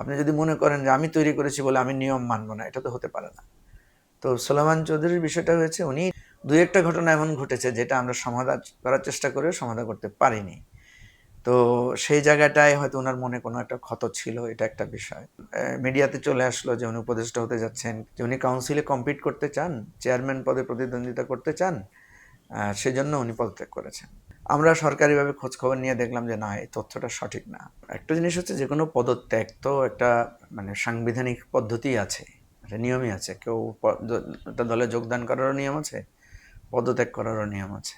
আপনি যদি মনে করেন যে আমি তৈরি করেছি বলে আমি নিয়ম মানব না, এটা তো হতে পারে না। তো সোলামান চৌধুরীর বিষয়টা হয়েছে, উনি দু একটা ঘটনা এমন ঘটেছে যেটা আমরা সমাধান করার চেষ্টা করেও সমাধান করতে পারিনি। তো সেই জায়গাটায় হয়তো ওনার মনে কোনো একটা ক্ষত ছিল, এটা একটা বিষয়। মিডিয়াতে চলে আসলো যে উনি উপদেষ্টা হতে যাচ্ছেন, যে উনি কাউন্সিলে কম্পিট করতে চান চেয়ারম্যান পদে প্রতিদ্বন্দ্বিতা করতে চান সেজন্য উনি পদত্যাগ করেছেন। আমরা সরকারিভাবে খোঁজখবর নিয়ে দেখলাম যে না, এই তথ্যটা সঠিক না। একটা জিনিস হচ্ছে যে কোনো পদত্যাগ তো একটা মানে সাংবিধানিক পদ্ধতি আছে, একটা নিয়মই আছে। কেউ একটা দলে যোগদান করারও নিয়ম আছে, পদত্যাগ করারও নিয়ম আছে।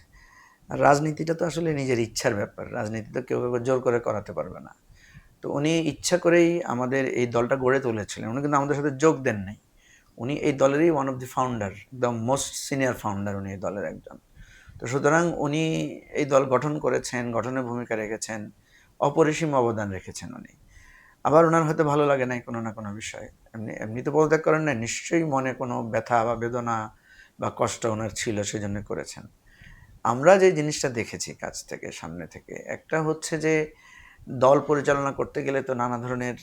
আর রাজনীতিটা তো আসলে নিজের ইচ্ছার ব্যাপার, রাজনীতি তো কেউ কাউকে জোর করে করাতে পারবে না। তো উনি ইচ্ছা করেই আমাদের এই দলটা গড়ে তুলেছিলেন, উনি কিন্তু আমাদের সাথে যোগ দেন নাই উনি এই দলেরই ওয়ান অফ দি ফাউন্ডার একদম মোস্ট সিনিয়র ফাউন্ডার উনি এই দলের একজন। তো সুতরাং উনি এই দল গঠন করেছেন, গঠনের ভূমিকা রেখেছেন, অপরিসীম অবদান রেখেছেন উনি। আবার ওনার হয়তো ভালো লাগে নাই কোনো না কোনো বিষয়। এমনি এমনি তো পদত্যাগ করেন না নিশ্চয়ই মনে কোনো ব্যথা বা বেদনা বা কষ্ট ওনার ছিল সেজন্য করেছেন। আমরা যে জিনিসটা দেখেছি কাছ থেকে, সামনে থেকে, একটা হচ্ছে যে দল পরিচালনা করতে গেলে তো নানা ধরনের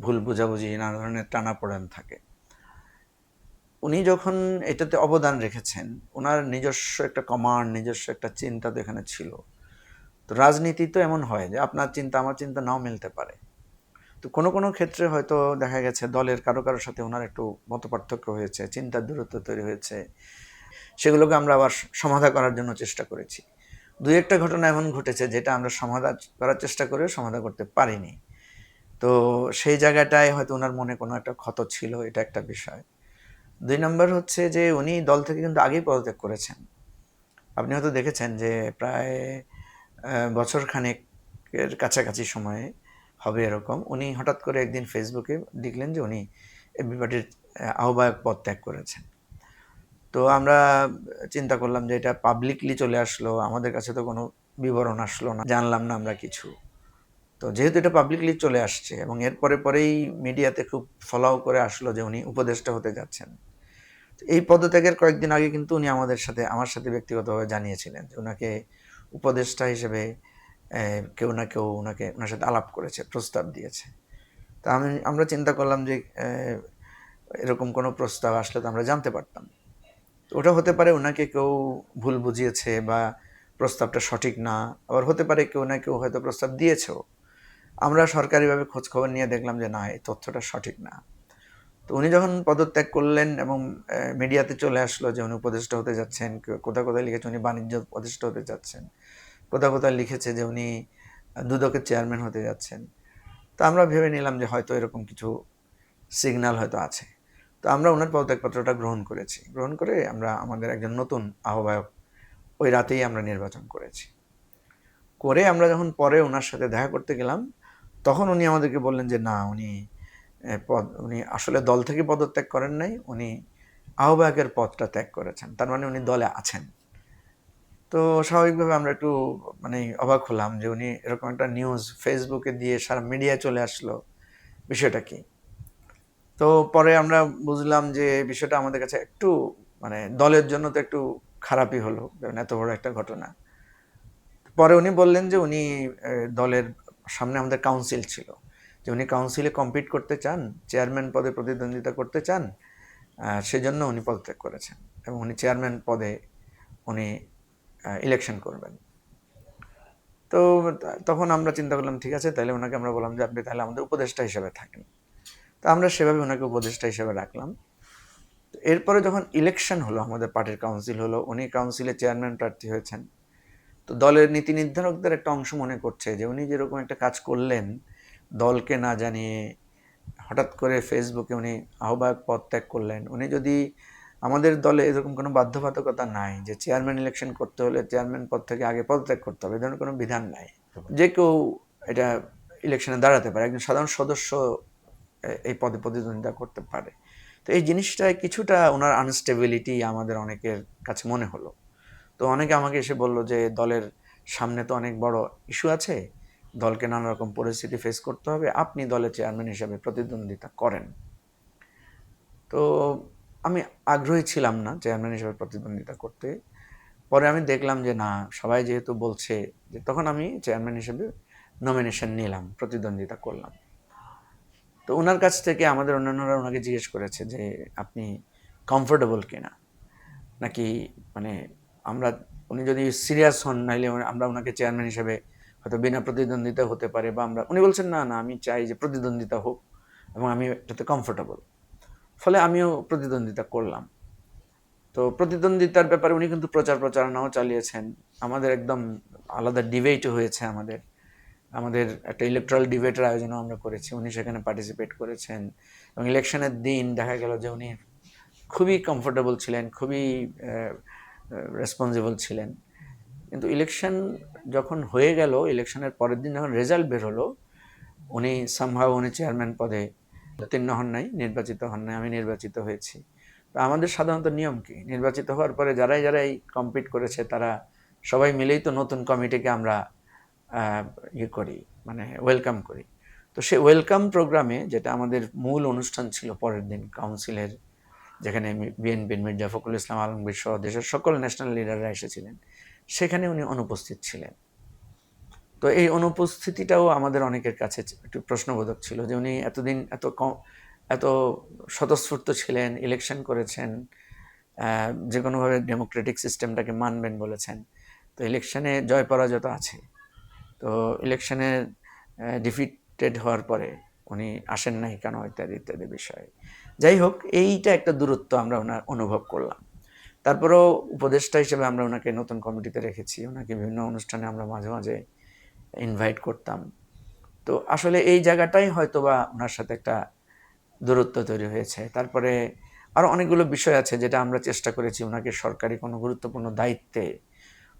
ভুল বোঝাবুঝি, নানা ধরনের টানাপোড়েন থাকে। উনি যখন এটাতে অবদান রেখেছেন ওনার নিজস্ব একটা কমান্ড নিজস্ব একটা চিন্তা তো এখানে ছিল। তো রাজনীতি তো এমন হয় যে আপনার চিন্তা, আমার চিন্তা নাও মিলতে পারে। তো কোনো কোনো ক্ষেত্রে হয়তো দেখা গেছে দলের কারও কারোর সাথে ওনার একটু মতপার্থক্য হয়েছে, চিন্তার দূরত্ব তৈরি হয়েছে। সেগুলোকে আমরা আবার সমাধা করার জন্য চেষ্টা করেছি। দুই একটা ঘটনা এমন ঘটেছে যেটা আমরা সমাধান করার চেষ্টা করেও সমাধান করতে পারিনি। তো সেই জায়গাটায় হয়তো ওনার মনে কোনো একটা ক্ষত ছিল, এটা একটা বিষয়। দুই নম্বর হচ্ছে যে উনি দল থেকে কিন্তু আগেই পদত্যাগ করেছেন। আপনি হয়তো দেখেছেন যে প্রায় বছর খানেকের কাছাকাছি সময়ে হবে এরকম। উনি হঠাৎ করে একদিন ফেসবুকে লিখলেন যে উনি এবি পার্টির আহ্বায়ক পদ ত্যাগ করেছেন। তো আমরা চিন্তা করলাম যে এটা পাবলিকলি চলে আসলো, আমাদের কাছে তো কোনো বিবরণ আসলো না, জানলাম না আমরা কিছু। তো যেহেতু এটা পাবলিকলি চলে আসছে এবং এরপরে পরেই মিডিয়াতে খুব ফলো করে আসলো যে উনি উপদেষ্টা হতে যাচ্ছেন। এই পদত্যাগের কয়েকদিন আগে কিন্তু উনি আমাদের সাথে, আমার সাথে ব্যক্তিগতভাবে জানিয়েছিলেন যে ওনাকে উপদেষ্টা হিসেবে কেউ না কেউ ওনাকে ওনার সাথে আলাপ করেছে, প্রস্তাব দিয়েছে। তা আমি, আমরা চিন্তা করলাম যে এরকম কোনো প্রস্তাব আসলে তো আমরা জানতে পারতাম। ওটা হতে পারে ওনাকে কেউ ভুল বুঝিয়েছে বা প্রস্তাবটা সঠিক না, আবার হতে পারে কেউ না কেউ হয়তো প্রস্তাব দিয়েছেও। আমরা সরকারিভাবে খোঁজখবর নিয়ে দেখলাম যে না, এই তথ্যটা সঠিক না। তো উনি যখন পদত্যাগ করলেন এবং মিডিয়াতে চলে আসলো যে উনি উপদেষ্টা হতে যাচ্ছেন কোথাও কোথায় লিখেছে উনি বাণিজ্য উপদেষ্টা হতে যাচ্ছেন, কোথাও কোথাও লিখেছে যে উনি দুদকের চেয়ারম্যান হতে যাচ্ছেন। তো আমরা ভেবে নিলাম যে হয়তো এরকম কিছু সিগন্যাল হয়তো আছে। তো আমরা ওনার পদত্যাগপত্রটা গ্রহণ করেছি। গ্রহণ করে আমরা আমাদের একজন নতুন আহ্বায়ক ওই রাতেই আমরা নির্বাচন করেছি। করে আমরা যখন পরে ওনার সাথে দেখা করতে গেলাম, তখন উনি আমাদেরকে বললেন যে না, উনি পদ, উনি আসলে দল থেকে পদত্যাগ করেন নাই, উনি আহ্বায়কের পদটা ত্যাগ করেছেন। তার মানে উনি দলে আছেন। তো স্বাভাবিকভাবে আমরা একটু মানে অবাক হলাম যে উনি এরকম একটা নিউজ ফেসবুকে দিয়ে সারা মিডিয়ায় চলে আসলো। বিষয়টা কি? তো পরে আমরা বুঝলাম যে বিষয়টা আমাদের কাছে একটু মানে দলের জন্য তো একটু খারাপই হলো, কারণ এত বড় একটা ঘটনা। পরে উনি বললেন যে উনি দলের সামনে আমাদের কাউন্সিল ছিল। যে উনি কাউন্সিলে কম্পিট করতে চান চেয়ারম্যান পদে প্রতিদ্বন্দ্বিতা করতে চান সেজন্য উনি পদত্যাগ করেছেন এবং উনি চেয়ারম্যান পদে উনি ইলেকশন করবেন। তো তখন আমরা চিন্তা করলাম, ঠিক আছে, তাহলে ওনাকে আমরা বললাম যে, আপনি তাহলে আমাদের উপদেষ্টা হিসেবে থাকেন। তো আমরা সেভাবে ওনাকে উপদেষ্টা হিসেবে রাখলাম। তো এরপরে যখন ইলেকশন হলো, আমাদের পার্টির কাউন্সিল হলো, উনি কাউন্সিলে চেয়ারম্যান প্রার্থী হয়েছেন। তো দলের নীতি নির্ধারকদের একটা অংশ মনে করছে যে, উনি যেরকম একটা কাজ করলেন দলকে না জানিয়ে হঠাৎ করে ফেসবুকে উনি আহ্বায়ক পদ ত্যাগ করলেন। উনি যদি আমাদের দলে এরকম কোনো বাধ্যবাধকতা নাই যে চেয়ারম্যান ইলেকশন করতে হলে চেয়ারম্যান পদ থেকে আগে পদত্যাগ করতে হবে, এ ধরনের কোনো বিধান নাই। যে কেউ এটা ইলেকশনে দাঁড়াতে পারে, একজন সাধারণ সদস্য এই পদে প্রতিদ্বন্দ্বিতা করতে পারে। তো এই জিনিসটায় কিছুটা ওনার আনস্টেবিলিটি আমাদের অনেকের কাছে মনে হলো। তো অনেকে আমাকে এসে বলল যে দলের সামনে তো অনেক বড় ইস্যু আছে দলকে নানা রকম পরিস্থিতি ফেস করতে হবে। আপনি দলের চেয়ারম্যান হিসাবে প্রতিদ্বন্দ্বিতা করেন। তো আমি আগ্রহী ছিলাম না চেয়ারম্যান হিসেবে প্রতিদ্বন্দ্বিতা করতে। পরে আমি দেখলাম যে না, সবাই যেহেতু বলছে যে তখন আমি চেয়ারম্যান হিসেবে নমিনেশন নিলাম, প্রতিদ্বন্দ্বিতা করলাম। তো ওনার কাছ থেকে আমাদের অন্যান্যরা ওনাকে জিজ্ঞেস করেছে যে, আপনি কমফোর্টেবল কিনা? নাকি মানে আমরা, উনি যদি সিরিয়াস হন, নাইলে আমরা ওনাকে চেয়ারম্যান হিসেবে হয়তো বিনা প্রতিদ্বন্দ্বিতা হতে পারে বা আমরা, উনি বলছেন, না না, আমি চাই যে প্রতিদ্বন্দ্বিতা হোক এবং আমি এটাতে কমফোর্টেবল ফলে আমিও প্রতিদ্বন্দ্বিতা করলাম। তো প্রতিদ্বন্দ্বিতার ব্যাপারে উনি কিন্তু প্রচার প্রচারণাও চালিয়েছেন। আমাদের একদম আলাদা ডিবেটও হয়েছে আমাদের। আমাদের একটা ইলেকট্রাল ডিবেটের আয়োজনও আমরা করেছি। উনি সেখানে পার্টিসিপেট করেছেন। এবং ইলেকশনের দিন দেখা গেল যে উনি খুবই কমফোর্টেবল ছিলেন, খুবই রেসপন্সিবল ছিলেন। কিন্তু ইলেকশন যখন হয়ে গেল ইলেকশনের পরের দিন যখন রেজাল্ট বের হলো, উনি সম্ভাব উনি চেয়ারম্যান পদে উত্তীর্ণ হন নাই, নির্বাচিত হন নাই, আমি নির্বাচিত হয়েছি। তো আমাদের সাধারণত নিয়ম কি? নির্বাচিত হওয়ার পরে যারাই যারাই কম্পিট করেছে, তারা সবাই মিলেই তো নতুন কমিটিকে আমরা ইয়ে করি মানে ওয়েলকাম করি। তো সে ওয়েলকাম প্রোগ্রামে যেটা আমাদের মূল অনুষ্ঠান ছিল পরের দিন কাউন্সিলের যেখানে বিএনপির মির্জা ফখরুল ইসলাম, আলমগীর সহ দেশের সকল ন্যাশনাল লিডাররা এসেছিলেন। সেখানে উনি অনুপস্থিত ছিলেন। তো এই অনুপস্থিতিটাও আমাদের অনেকের কাছে একটু প্রশ্নবোধক ছিল যে উনি এতদিন এত কম, এত স্বতঃস্ফূর্ত ছিলেন ইলেকশন করেছেন যে কোনোভাবে ডেমোক্রেটিক সিস্টেমটাকে মানবেন বলেছেন। তো ইলেকশনে জয় পরাজয় তো আছে। তো ইলেকশনে ডিফিটেড হওয়ার পরে উনি আসেন নাই কেন ইত্যাদি ইত্যাদি বিষয়ে। যাই হোক, এইটা একটা দূরত্ব আমরা ওনার অনুভব করলাম। তারপরেও উপদেষ্টা হিসেবে আমরা ওনাকে নতুন কমিটিতে রেখেছি। ওনাকে বিভিন্ন অনুষ্ঠানে আমরা মাঝে মাঝে ইনভাইট করতাম। তো আসলে এই জায়গাটাই হয়তো বা ওনার সাথে একটা দূরত্ব তৈরি হয়েছে। তারপরে আরও অনেকগুলো বিষয় আছে যেটা আমরা চেষ্টা করেছি ওনাকে সরকারি কোনো গুরুত্বপূর্ণ দায়িত্বে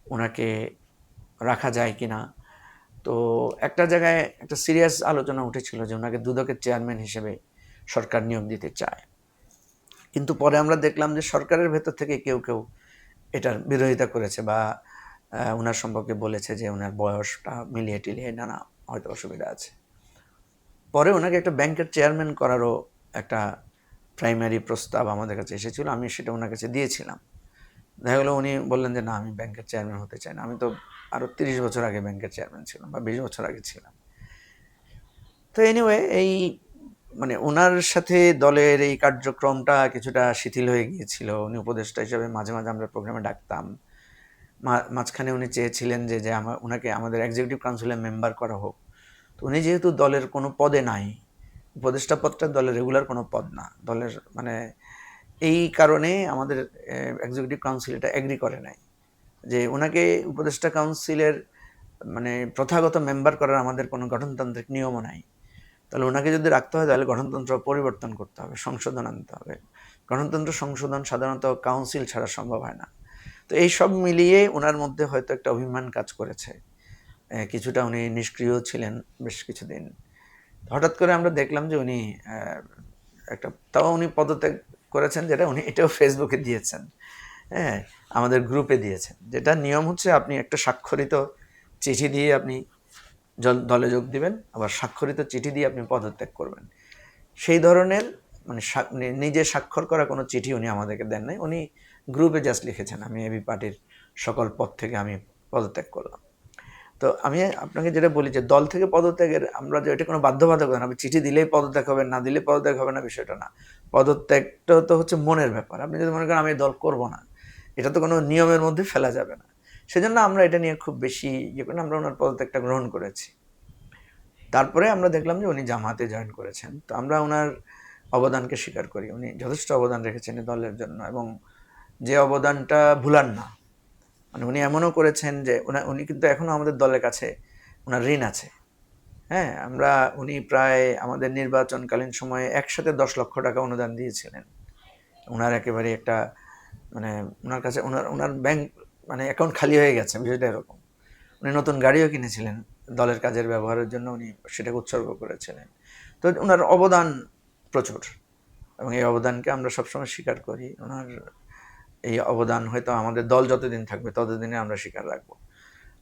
ওনাকে রাখা যায় কি না তো একটা জায়গায় একটা সিরিয়াস আলোচনা উঠেছিল যে ওনাকে দুদকের চেয়ারম্যান হিসেবে সরকার নিয়োগ দিতে চায়। কিন্তু পরে আমরা দেখলাম যে সরকারের ভেতর থেকে কেউ কেউ এটার বিরোধিতা করেছে বা ওনার সম্পর্কে বলেছে যে ওনার বয়সটা মিলিয়ে টিলিয়ে নানা হয়তো অসুবিধা আছে। পরে ওনাকে একটা ব্যাংকের চেয়ারম্যান করারও একটা প্রাইমারি প্রস্তাব আমাদের কাছে এসেছিল, আমি সেটা ওনার কাছে দিয়েছিলাম। দেখা গেলো উনি বললেন যে, না, আমি ব্যাংকের চেয়ারম্যান হতে চাই না। আমি তো আরও তিরিশ বছর আগে ব্যাংকের চেয়ারম্যান ছিলাম বা বিশ বছর আগে ছিলাম। তো এনিওয়ে এই মানে ওনার সাথে দলের এই কার্যক্রমটা কিছুটা শিথিল হয়ে গিয়েছিল। উনি উপদেষ্টা হিসেবে মাঝে মাঝে আমরা প্রোগ্রামে ডাকতাম। মাঝখানে উনি চেয়েছিলেন যে যে আমার ওনাকে আমাদের এক্সিকিউটিভ কাউন্সিলের মেম্বার করা হোক। তো উনি যেহেতু দলের কোনো পদে নাই, উপদেষ্টা পদটা দলের রেগুলার কোনো পদ না। দলের মানে এই কারণে আমাদের এক্সিকিউটিভ কাউন্সিল এটা এগ্রি করে নাই। যে ওনাকে উপদেষ্টা কাউন্সিলের মানে প্রথাগত মেম্বার করার আমাদের কোনো গঠনতান্ত্রিক নিয়মও নাই। তাহলে ওনাকে যদি রাখতে হয়, তাহলে গঠনতন্ত্র পরিবর্তন করতে হবে, সংশোধন আনতে হবে। গঠনতন্ত্র সংশোধন সাধারণত কাউন্সিল ছাড়া সম্ভব হয় না। তো এই সব মিলিয়ে ওনার মধ্যে হয়তো একটা অভিমান কাজ করেছে। কিছুটা উনি নিষ্ক্রিয় ছিলেন বেশ কিছুদিন। হঠাৎ করে আমরা দেখলাম যে উনি একটা, তাও উনি পদত্যাগ করেছেন যেটা উনি, এটাও ফেসবুকে দিয়েছেন। হ্যাঁ আমাদের গ্রুপে দিয়েছেন। যেটা নিয়ম হচ্ছে আপনি একটা স্বাক্ষরিত চিঠি দিয়ে আপনি দলে যোগ দিবেন, আবার স্বাক্ষরিত চিঠি দিয়ে আপনি পদত্যাগ করবেন। সেই ধরনের মানে নিজে স্বাক্ষর করা কোনো চিঠি উনি আমাদেরকে দেন নাই। উনি গ্রুপে জাস্ট লিখেছেন, আমি এবি পার্টির সকল পদ থেকে আমি পদত্যাগ করলাম। তো আমি আপনাকে যেটা বলি যে দল থেকে পদত্যাগের, আমরা যে এটা কোনো বাধ্যবাধকতা না চিঠি দিলেই পদত্যাগ হবে, না দিলে পদত্যাগ হবে না বিষয়টা না। পদত্যাগটা তো হচ্ছে মনের ব্যাপার। আপনি যদি মনে করেন আমি দল করব না, এটা তো কোনো নিয়মের মধ্যে ফেলা যাবে না। সেজন্য আমরা এটা নিয়ে খুব বেশি ইয়ে করি আমরা ওনার পদত্যাগটা গ্রহণ করেছি। তারপরে আমরা দেখলাম যে উনি জামাতে জয়েন করেছেন। তো আমরা ওনার অবদানকে স্বীকার করি। উনি যথেষ্ট অবদান রেখেছেন দলের জন্য এবং যে অবদানটা ভুলান না। মানে উনি এমনও করেছেন যে উনি কিন্তু এখনও আমাদের দলের কাছে ওনার ঋণ আছে। হ্যাঁ আমরা, উনি প্রায় আমাদের নির্বাচনকালীন সময়ে একসাথে দশ লক্ষ টাকা অনুদান দিয়েছিলেন। ওনার একেবারে একটা মানে ওনার কাছে ওনার ওনার ব্যাংক মানে অ্যাকাউন্ট খালি হয়ে গেছে বিষয়টা এরকম। উনি নতুন গাড়িও কিনেছিলেন, দলের কাজের ব্যবহারের জন্য উনি সেটাকে উৎসর্গ করেছিলেন। তো ওনার অবদান প্রচুর এবং এই অবদানকে আমরা সবসময় স্বীকার করি। ওনার এই অবদান হয়তো আমাদের দল যতদিন থাকবে ততদিনে আমরা স্বীকার রাখব।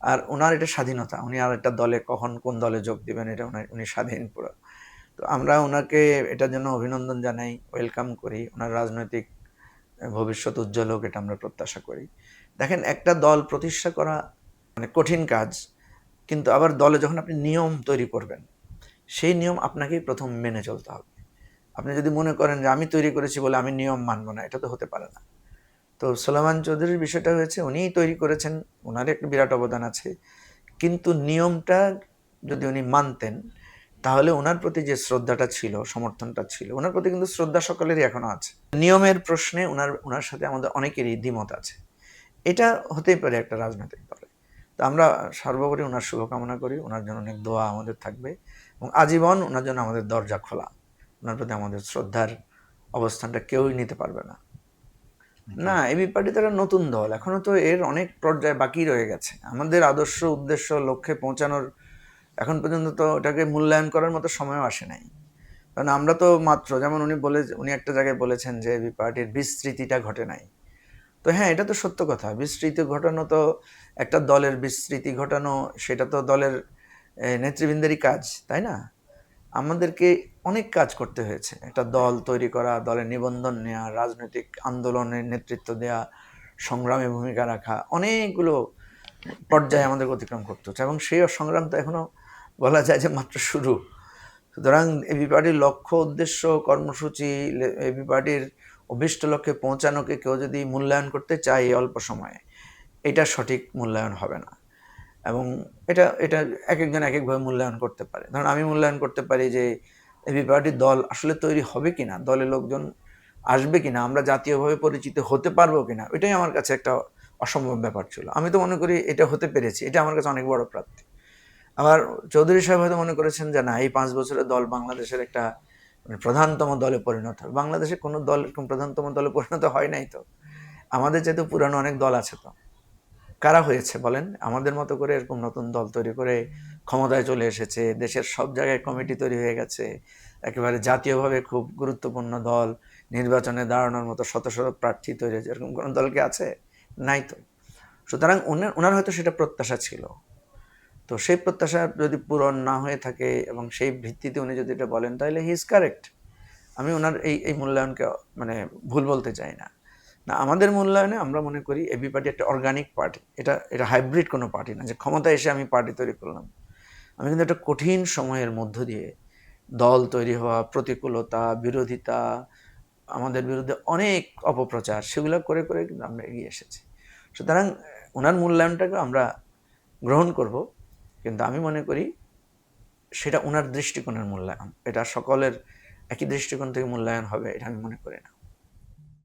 আর ওনার এটা স্বাধীনতা, উনি আর একটা দলে কখন কোন দলে যোগ দিবেন এটা উনি স্বাধীন পুরো। তো আমরা ওনাকে এটার জন্য অভিনন্দন জানাই ওয়েলকাম করি। ওনার রাজনৈতিক ভবিষ্যৎ উজ্জ্বল হোক এটা আমরা প্রত্যাশা করি। দেখেন, একটা দল প্রতিষ্ঠা করা মানে কঠিন কাজ, কিন্তু আবার দলে যখন আপনি নিয়ম তৈরি করবেন, সেই নিয়ম আপনাকেই প্রথম মেনে চলতে হবে। আপনি যদি মনে করেন যে আমি তৈরি করেছি বলে আমি নিয়ম মানব না, এটা তো হতে পারে না। তো সোলামান চৌধুরীর বিষয়টা হয়েছে, উনিই তৈরি করেছেন ওনার একটা বিরাট অবদান আছে, কিন্তু নিয়মটা যদি উনি মানতেন, তাহলে ওনার প্রতি যে শ্রদ্ধাটা ছিল, সমর্থনটা ছিল ওনার প্রতি কিন্তু শ্রদ্ধা সকলেরই এখনও আছে। নিয়মের প্রশ্নে ওনার ওনার সাথে আমাদের অনেকেরই দ্বিমত আছে। এটা হতেই পারে একটা রাজনৈতিক দলে। তো আমরা সর্বোপরি ওনার শুভকামনা করি ওনার জন্য অনেক দোয়া আমাদের থাকবে এবং আজীবন ওনার জন্য আমাদের দরজা খোলা। ওনার প্রতি আমাদের শ্রদ্ধার অবস্থানটা কেউই নিতে পারবে না। না এবি পার্টি তো একটা নতুন দল। এখনও তো এর অনেক পর্যায়ে বাকি রয়ে গেছে। আমাদের আদর্শ উদ্দেশ্য লক্ষ্যে পৌঁছানোর এখন পর্যন্ত তো ওটাকে মূল্যায়ন করার মতো সময়ও আসে নাই। কারণ আমরা তো মাত্র যেমন উনি বলে উনি একটা জায়গায় বলেছেন যে এবি পার্টির বিস্তৃতিটা ঘটে নাই। তো হ্যাঁ এটা তো সত্য কথা। বিস্তৃতি ঘটানো তো একটা দলের বিস্তৃতি ঘটানো, সেটা তো দলের নেতৃবৃন্দেরই কাজ, তাই না? আমাদেরকে অনেক কাজ করতে হয়েছে। একটা দল তৈরি করা, দলের নিবন্ধন নেওয়া রাজনৈতিক আন্দোলনের নেতৃত্ব দেওয়া সংগ্রামে ভূমিকা রাখা, অনেকগুলো পর্যায়ে আমাদের অতিক্রম করতে হচ্ছে। এবং সেই সংগ্রাম তো এখনও বলা যায় যে মাত্র শুরু। সুতরাং এবি পার্টির লক্ষ্য, উদ্দেশ্য, কর্মসূচি এবি পার্টির অভিষ্ট লক্ষ্যে পৌঁছানোকে কেউ যদি মূল্যায়ন করতে চায় অল্প সময়ে, এটা সঠিক মূল্যায়ন হবে না। এবং এটা এটা এক একজন এক একভাবে মূল্যায়ন করতে পারে। ধরুন আমি মূল্যায়ন করতে পারি যে, এবি পার্টির দল আসলে তৈরি হবে কি না দলে লোকজন আসবে কিনা, আমরা জাতীয়ভাবে পরিচিত হতে পারব কি না এটাই আমার কাছে একটা অসম্ভব ব্যাপার ছিল। আমি তো মনে করি এটা হতে পেরেছি, এটা আমার কাছে অনেক বড় প্রাপ্তি। আবার চৌধুরী সাহেব হয়তো মনে করেছেন যে, না, এই পাঁচ বছরের দল বাংলাদেশের একটা মানে প্রধানতম দলে পরিণত হবে বাংলাদেশে কোনো দল এরকম প্রধানতম দলে পরিণত হয় নাই তো। আমাদের যেহেতু পুরানো অনেক দল আছে তো। কারা হয়েছে বলেন? আমাদের মতো করে এরকম নতুন দল তৈরি করে ক্ষমতায় চলে এসেছে। দেশের সব জায়গায় কমিটি তৈরি হয়ে গেছে। একেবারে জাতীয়ভাবে খুব গুরুত্বপূর্ণ দল। নির্বাচনে দাঁড়ানোর মতো শত শত প্রার্থী তৈরি হয়েছে। এরকম কোনো দলকে আছে? নাই তো। সুতরাং ওনার ওনার হয়তো সেটা প্রত্যাশা ছিল। তো সেই প্রত্যাশা যদি পূরণ না হয়ে থাকে এবং সেই ভিত্তিতে উনি যদি এটা বলেন, তাহলে হি ইজ কারেক্ট আমি ওনার এই এই মূল্যায়নকে মানে ভুল বলতে চাই না। না, আমাদের মূল্যায়নে আমরা মনে করি এবি পার্টি একটা অর্গানিক পার্টি এটা এটা হাইব্রিড কোনো পার্টি না, যে ক্ষমতায় এসে আমি পার্টি তৈরি করলাম। আমি কিন্তু একটা কঠিন সময়ের মধ্য দিয়ে দল তৈরি হওয়া, প্রতিকূলতা, বিরোধিতা, আমাদের বিরুদ্ধে অনেক অপপ্রচার, সেগুলো করে করে কিন্তু আমরা এগিয়ে এসেছি। সুতরাং, ওনার মূল্যায়নটাকে আমরা গ্রহণ করব। কিন্তু আমি মনে করি সেটা ওনার দৃষ্টিকোণের মূল্যায়ন। এটা সকলের একই দৃষ্টিকোণ থেকে মূল্যায়ন হবে, এটা আমি মনে করি না।